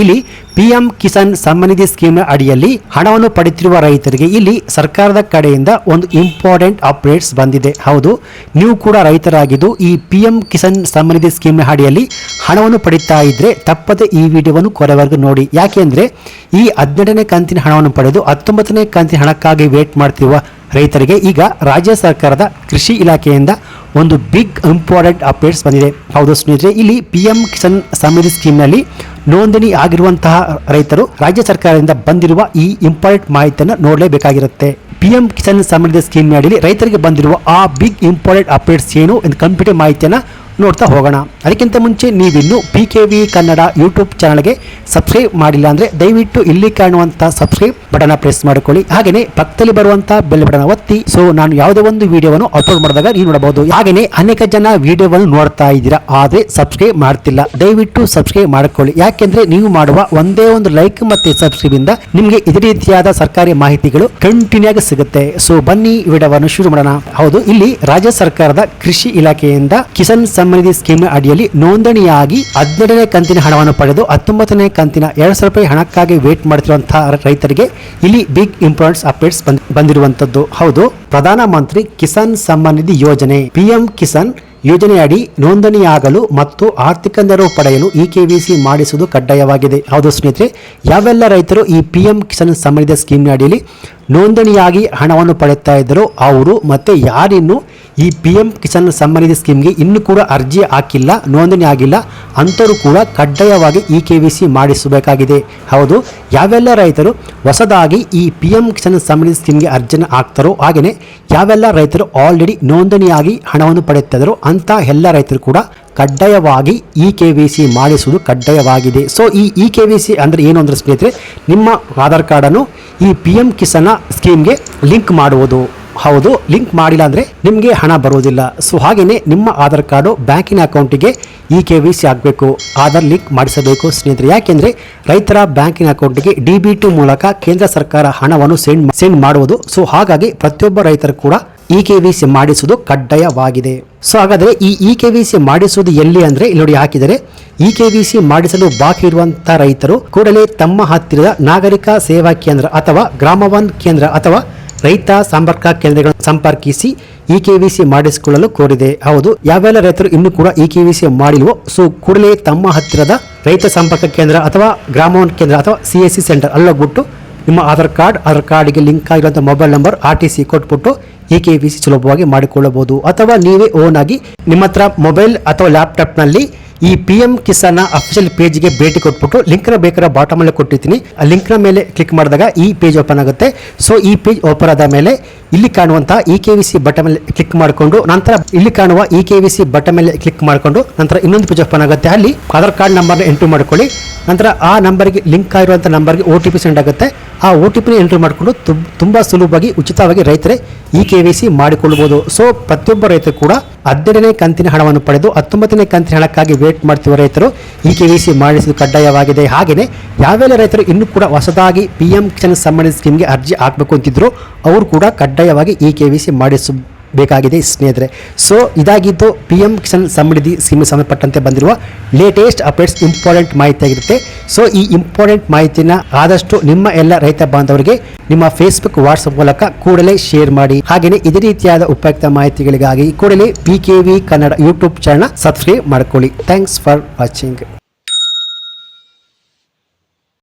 ಇಲ್ಲಿ PM Kisan ಸಮ್ಮಾನಿಧಿ scheme ಅಡಿಯಲ್ಲಿ ಹಣವನ್ನು ಪಡೆಯುತ್ತಿರುವ ರೈತರಿಗೆ ಇಲ್ಲಿ ಸರ್ಕಾರದ ಕಡೆಯಿಂದ ಒಂದು ಇಂಪಾರ್ಟೆಂಟ್ ಅಪ್ಡೇಟ್ಸ್ ಬಂದಿದೆ. ಹೌದು, ನೀವು ಕೂಡ ರೈತರಾಗಿದ್ದು ಈ ಪಿಎಂ ಕಿಸಾನ್ ಸಮ್ಮಾನಿಧಿ ಸ್ಕೀಮ್ ಅಡಿಯಲ್ಲಿ ಹಣವನ್ನು ಪಡೀತಾ ಇದ್ರೆ ತಪ್ಪದೆ ಈ ವಿಡಿಯೋವನ್ನು ಕೊನೆವರೆಗೂ ನೋಡಿ. ಯಾಕೆಂದ್ರೆ ಈ ಹದಿನೆಂಟನೇ ಕಂತಿನ ಹಣವನ್ನು ಪಡೆದು ಹತ್ತೊಂಬತ್ತನೇ ಕಂತಿನ ಹಣಕ್ಕಾಗಿ ವೇಟ್ ಮಾಡ್ತಿರುವ ರೈತರಿಗೆ ಈಗ ರಾಜ್ಯ ಸರ್ಕಾರದ ಕೃಷಿ ಇಲಾಖೆಯಿಂದ ಒಂದು ಬಿಗ್ ಇಂಪಾರ್ಟೆಂಟ್ ಅಪ್ಡೇಟ್ಸ್ ಬಂದಿದೆ. ಹೌದು ಸ್ನೇಹಿತರೆ, ಇಲ್ಲಿ ಪಿ ಎಂ ಕಿಸಾನ್ ಸಮ್ಮಿಧಿ ಸ್ಕೀಮ್ನಲ್ಲಿ ನೋಂದಣಿ ಆಗಿರುವಂತಹ ರೈತರು ರಾಜ್ಯ ಸರ್ಕಾರದಿಂದ ಬಂದಿರುವ ಈ ಇಂಪಾರ್ಟೆಂಟ್ ಮಾಹಿತಿಯನ್ನು ನೋಡಲೇಬೇಕಾಗಿರುತ್ತೆ. ಪಿಎಂ ಕಿಸಾನ್ ಸಮೃದ್ಧಿ ಸ್ಕೀಮ್ ಅಡಿಯಲ್ಲಿ ರೈತರಿಗೆ ಬಂದಿರುವ ಆ ಬಿಗ್ ಇಂಪಾರ್ಟೆಂಟ್ ಅಪ್ಡೇಟ್ಸ್ ಏನು ಎಂದು ಕಂಪ್ಯೂಟರ್ ಮಾಹಿತಿಯನ್ನು ನೋಡ್ತಾ ಹೋಗೋಣ. ಅದಕ್ಕಿಂತ ಮುಂಚೆ ನೀವಿನ್ನು P K V Kannada YouTube ಚಾನಲ್ಗೆ ಸಬ್ಸ್ಕ್ರೈಬ್ ಮಾಡಿಲ್ಲ ಅಂದರೆ ದಯವಿಟ್ಟು ಇಲ್ಲಿ ಕಾಣುವಂಥ ಸಬ್ಸ್ಕ್ರೈಬ್ ಬಟನ್ ಪ್ರೆಸ್ ಮಾಡಿಕೊಳ್ಳಿ. ಹಾಗೆಯೇ ಪಕ್ಕದಲ್ಲಿ ಬರುವಂಥ ಬೆಲ್ ಬಟನ್ ಒತ್ತಿ. ಸೊ ನಾನು ಯಾವುದೇ ಒಂದು ವಿಡಿಯೋವನ್ನು ಅಪ್ಲೋಡ್ ಮಾಡಿದಾಗ ನೀವು ನೋಡಬಹುದು. ಹಾಗೆಯೇ ಅನೇಕ ಜನ ವಿಡಿಯೋವನ್ನು ನೋಡ್ತಾ ಇದ್ದೀರಾ, ಆದರೆ ಸಬ್ಸ್ಕ್ರೈಬ್ ಮಾಡ್ತಿಲ್ಲ. ದಯವಿಟ್ಟು ಸಬ್ಸ್ಕ್ರೈಬ್ ಮಾಡಿಕೊಳ್ಳಿ. ಯಾಕೆಂದ್ರೆ ನೀವು ಮಾಡುವ ಒಂದೇ ಒಂದು ಲೈಕ್ ಮತ್ತೆ ಸಬ್ಸ್ಕ್ರೈಬ್ ಇಂದ ನಿಮಗೆ ಇದೇ ರೀತಿಯಾದ ಸರ್ಕಾರಿ ಮಾಹಿತಿಗಳು ಕಂಟಿನ್ಯೂ ಆಗಿ ಸಿಗುತ್ತೆ. ಸೊ ಬನ್ನಿ ವಿಡಿಯೋವನ್ನು ಶುರು ಮಾಡೋಣ. ಹೌದು, ಇಲ್ಲಿ ರಾಜ್ಯ ಸರ್ಕಾರದ ಕೃಷಿ ಇಲಾಖೆಯಿಂದ ಕಿಸಾನ್ ಸಮ್ಮಾನಿಧಿ ಸ್ಕೀಮ್ ಅಡಿಯಲ್ಲಿ ನೋಂದಣಿಯಾಗಿ ಹದಿನೆಂಟನೇ ಕಂತಿನ ಹಣವನ್ನು ಪಡೆದು ಹತ್ತೊಂಬತ್ತನೇ ಕಂತಿನ ಎರಡು ಸಾವಿರ ರೂಪಾಯಿ ಹಣಕ್ಕಾಗಿ ವೇಟ್ ಮಾಡ್ತಿರುವಂತಹ ರೈತರಿಗೆ ಇಲ್ಲಿ ಬಿಗ್ ಇಂಪಾರ್ಟೆನ್ಸ್ ಅಪ್ಡೇಟ್ಸ್ ಬಂದಿರುವಂತದ್ದು. ಹೌದು, ಪ್ರಧಾನ ಮಂತ್ರಿ ಕಿಸಾನ್ ಸಮ್ಮಾನ್ ನಿಧಿ ಯೋಜನೆ. ಪಿಎಂ ಕಿಸಾನ್ ಯೋಜನೆಯಡಿ ನೋಂದಣಿಯಾಗಲು ಮತ್ತು ಆರ್ಥಿಕ ನೆರವು ಪಡೆಯಲು ಇ ಕೆವಿಸಿ ಮಾಡಿಸುವುದು ಕಡ್ಡಾಯವಾಗಿದೆ. ಹೌದು ಸ್ನೇಹಿತರೆ, ಯಾವೆಲ್ಲ ರೈತರು ಈ ಪಿ ಎಂ ಕಿಸಾನ್ ಸ್ಕೀಮ್ ಸ್ಕೀಮ್ನ ಅಡಿಯಲ್ಲಿ ನೋಂದಣಿಯಾಗಿ ಹಣವನ್ನು ಪಡೆಯುತ್ತಾ ಇದ್ದರು, ಅವರು ಮತ್ತೆ ಯಾರಿನ್ನು ಈ ಪಿ ಎಂ ಕಿಸಾನ್ ಸಮ್ಮಾನಿಧಿ ಸ್ಕೀಮ್ಗೆ ಇನ್ನೂ ಕೂಡ ಅರ್ಜಿ ಹಾಕಿಲ್ಲ, ನೋಂದಣಿ ಆಗಿಲ್ಲ. ಅಂಥವರು ಕೂಡ ಕಡ್ಡಾಯವಾಗಿ ಇ ಕೆ ವಿ ಸಿ ಮಾಡಿಸಬೇಕಾಗಿದೆ. ಹೌದು, ಯಾವೆಲ್ಲ ರೈತರು ಹೊಸದಾಗಿ ಈ ಪಿ ಎಂ ಕಿಸಾನ್ ಸಮ್ಮಾನಿಧಿ ಸ್ಕೀಮ್ಗೆ ಅರ್ಜಿನ ಹಾಕ್ತಾರೋ ಹಾಗೆಯೇ ಯಾವೆಲ್ಲ ರೈತರು ಆಲ್ರೆಡಿ ನೋಂದಣಿಯಾಗಿ ಹಣವನ್ನು ಪಡೆಯುತ್ತಿದ್ದರು ಅಂಥ ಎಲ್ಲ ರೈತರು ಕೂಡ ಕಡ್ಡಾಯವಾಗಿ ಇ ಕೆ ವಿ ಸಿ ಮಾಡಿಸುವುದು ಕಡ್ಡಾಯವಾಗಿದೆ. ಸೊ ಈ ಇ ಕೆ ವಿ ಸಿ ಅಂದರೆ ಏನು ಅಂದರೆ ಸ್ನೇಹಿತರೆ, ನಿಮ್ಮ ಆಧಾರ್ ಕಾರ್ಡನ್ನು ಈ ಪಿ ಎಂ ಕಿಸಾನ್ ಸ್ಕೀಮ್ಗೆ ಲಿಂಕ್ ಮಾಡುವುದು. ಹೌದು, ಲಿಂಕ್ ಮಾಡಿಲ್ಲ ಅಂದರೆ ನಿಮಗೆ ಹಣ ಬರುವುದಿಲ್ಲ ಸೊ ಹಾಗೆಯೇ ನಿಮ್ಮ ಆಧಾರ್ ಕಾರ್ಡು ಬ್ಯಾಂಕಿನ ಅಕೌಂಟಿಗೆ ಇ ಕೆ ವಿ ಸಿ ಆಗಬೇಕು. ಆಧಾರ್ ಲಿಂಕ್ ಮಾಡಿಸಬೇಕು. ಸ್ನೇಹಿತರೆ, ಯಾಕೆಂದರೆ ರೈತರ ಬ್ಯಾಂಕಿನ ಅಕೌಂಟಿಗೆ ಡಿ ಬಿ ಟಿ ಮೂಲಕ ಕೇಂದ್ರ ಸರ್ಕಾರ ಹಣವನ್ನು ಸೆಂಡ್ ಸೆಂಡ್ ಮಾಡುವುದು. ಸೊ ಹಾಗಾಗಿ ಪ್ರತಿಯೊಬ್ಬ ರೈತರು ಕೂಡ ಇ ಕೆ ವಿ ಸಿ ಮಾಡಿಸುವುದು ಕಡ್ಡಾಯವಾಗಿದೆ. ಸೊ ಹಾಗಾದರೆ ಈ ಇ ಕೆ ವಿ ಸಿ ಮಾಡಿಸುವುದು ಎಲ್ಲಿ ಅಂದರೆ ಇಲ್ಲಿ ನೋಡಿ ಹಾಕಿದರೆ ಇ ಕೆ ವಿ ಸಿ ಮಾಡಿಸಲು ಬಾಕಿ ಇರುವಂಥ ರೈತರು ಕೂಡಲೇ ತಮ್ಮ ಹತ್ತಿರದ ನಾಗರಿಕ ಸೇವಾ ಕೇಂದ್ರ ಅಥವಾ ಗ್ರಾಮವನ್ ಕೇಂದ್ರ ಅಥವಾ ರೈತ ಸಂಪರ್ಕ ಕೇಂದ್ರಗಳನ್ನು ಸಂಪರ್ಕಿಸಿ ಇ ಕೆ ವಿ ಸಿ ಮಾಡಿಸಿಕೊಳ್ಳಲು ಕೋರಿದೆ. ಹೌದು, ಯಾವೆಲ್ಲ ರೈತರು ಇನ್ನೂ ಕೂಡ ಇ ಕೆ ವಿ ಸಿ ಮಾಡಿಲ್ವೋ, ಸೊ ಕೂಡಲೇ ತಮ್ಮ ಹತ್ತಿರದ ರೈತ ಸಂಪರ್ಕ ಕೇಂದ್ರ ಅಥವಾ ಗ್ರಾಮ ಕೇಂದ್ರ ಅಥವಾ ಸಿ ಎಸ್ ಸಿ ಸೆಂಟರ್ ಅಲ್ಲೋಗ್ಬಿಟ್ಟು ನಿಮ್ಮ ಆಧಾರ್ ಕಾರ್ಡ್, ಆಧಾರ್ ಕಾರ್ಡ್ಗೆ ಲಿಂಕ್ ಆಗಿರುವಂಥ mobile number R T C ಕೊಟ್ಬಿಟ್ಟು ಇ ಕೆ ವಿ ಸಿ ಸುಲಭವಾಗಿ ಮಾಡಿಕೊಳ್ಳಬಹುದು. ಅಥವಾ ನೀವೇ ಓನ್ ಆಗಿ ನಿಮ್ಮ ಹತ್ರ ಮೊಬೈಲ್ ಅಥವಾ ಲ್ಯಾಪ್ಟಾಪ್ನಲ್ಲಿ ಈ ಪಿ ಎಂ ಕಿಸಾನ್ ಅಫಿಷಿಯಲ್ ಪೇಜ್ಗೆ ಭೇಟಿ ಕೊಟ್ಬಿಟ್ಟು ಲಿಂಕ್ನ ಬೇಕಾದ್ರೆ ಬಾಟಮ್ ಅಲ್ಲಿ ಕೊಟ್ಟಿರ್ತೀನಿ. ಆ ಲಿಂಕ್ನ ಮೇಲೆ ಕ್ಲಿಕ್ ಮಾಡಿದಾಗ ಈ ಪೇಜ್ ಓಪನ್ ಆಗುತ್ತೆ. ಸೊ ಈ ಪೇಜ್ ಓಪನ್ ಆದ ಮೇಲೆ ಇಲ್ಲಿ ಕಾಣುವಂತಹ E K Y C button ಮೇಲೆ ಕ್ಲಿಕ್ ಮಾಡಿಕೊಂಡು ನಂತರ ಇಲ್ಲಿ ಕಾಣುವ E K Y C button ಮೇಲೆ ಕ್ಲಿಕ್ ಮಾಡಿಕೊಂಡು ನಂತರ ಇನ್ನೊಂದು ಪೇಜ್ ಓಪನ್ ಆಗುತ್ತೆ. ಅಲ್ಲಿ ಆಧಾರ್ ಕಾರ್ಡ್ ನಂಬರ್ನ ಎಂಟ್ರಿ ಮಾಡ್ಕೊಳ್ಳಿ. ನಂತರ ಆ ನಂಬರ್ಗೆ ಲಿಂಕ್ ಆಗಿರುವಂಥ ನಂಬರ್ಗೆ ಒ ಟಿ ಪಿ ಸೆಂಡ್ ಆಗುತ್ತೆ. ಆ ಒ ಟಿ ಪಿನ ಎಂಟ್ರಿ ಮಾಡಿಕೊಂಡು ತುಂಬ ಸುಲಭವಾಗಿ, ಉಚಿತವಾಗಿ ರೈತರೇ ಇ ಕೆ ವಿ ಸಿ ಮಾಡಿಕೊಳ್ಳಬಹುದು. ಸೊ ಪ್ರತಿಯೊಬ್ಬ ರೈತರು ಕೂಡ ಹದಿನೆಂಟನೇ ಕಂತಿನ ಹಣವನ್ನು ಪಡೆದು, ಹತ್ತೊಂಬತ್ತನೇ ಕಂತಿನ ಹಣಕ್ಕಾಗಿ ವೇಟ್ ಮಾಡ್ತಿರುವ ರೈತರು ಇ ಕೆ ವಿ ಸಿ ಮಾಡಿಸುವುದು ಕಡ್ಡಾಯವಾಗಿದೆ. ಹಾಗೆಯೇ ಯಾವೆಲ್ಲ ರೈತರು ಇನ್ನೂ ಕೂಡ ಹೊಸದಾಗಿ ಪಿ ಎಂ ಕಿಸಾನ್ ಸಂಬಂಧಿತ ಸ್ಕೀಮ್ಗೆ ಅರ್ಜಿ ಹಾಕಬೇಕು ಅಂತಿದ್ರು, ಅವರು ಕೂಡ ಕಡ್ಡಾಯವಾಗಿ ಇ ಕೆ ವಿ ಸಿ ಮಾಡಿಸ ಬೇಕಾಗಿದೆ ಸ್ನೇಹಿತರೆ. ಸೊ ಇದಾಗಿದ್ದು ಪಿ ಎಂ ಕಿಸಾನ್ ಸಮೃದ್ಧಿ ಸ್ಕೀಮ್ಗೆ ಸಂಬಂಧಪಟ್ಟಂತೆ ಬಂದಿರುವ ಲೇಟೆಸ್ಟ್ ಅಪ್ಡೇಟ್ಸ್ ಇಂಪಾರ್ಟೆಂಟ್ ಮಾಹಿತಿ ಆಗಿರುತ್ತೆ. ಸೊ ಈ ಇಂಪಾರ್ಟೆಂಟ್ ಮಾಹಿತಿನ ಆದಷ್ಟು ನಿಮ್ಮ ಎಲ್ಲ ರೈತ ಬಾಂಧವರಿಗೆ ನಿಮ್ಮ ಫೇಸ್ಬುಕ್ ವಾಟ್ಸಪ್ ಮೂಲಕ ಕೂಡಲೇ ಶೇರ್ ಮಾಡಿ. ಹಾಗೆಯೇ ಇದೇ ರೀತಿಯಾದ ಉಪಯುಕ್ತ ಮಾಹಿತಿಗಳಿಗಾಗಿ ಕೂಡಲೇ P K V Kannada YouTube channel subscribe ಮಾಡ್ಕೊಳ್ಳಿ. Thanks for watching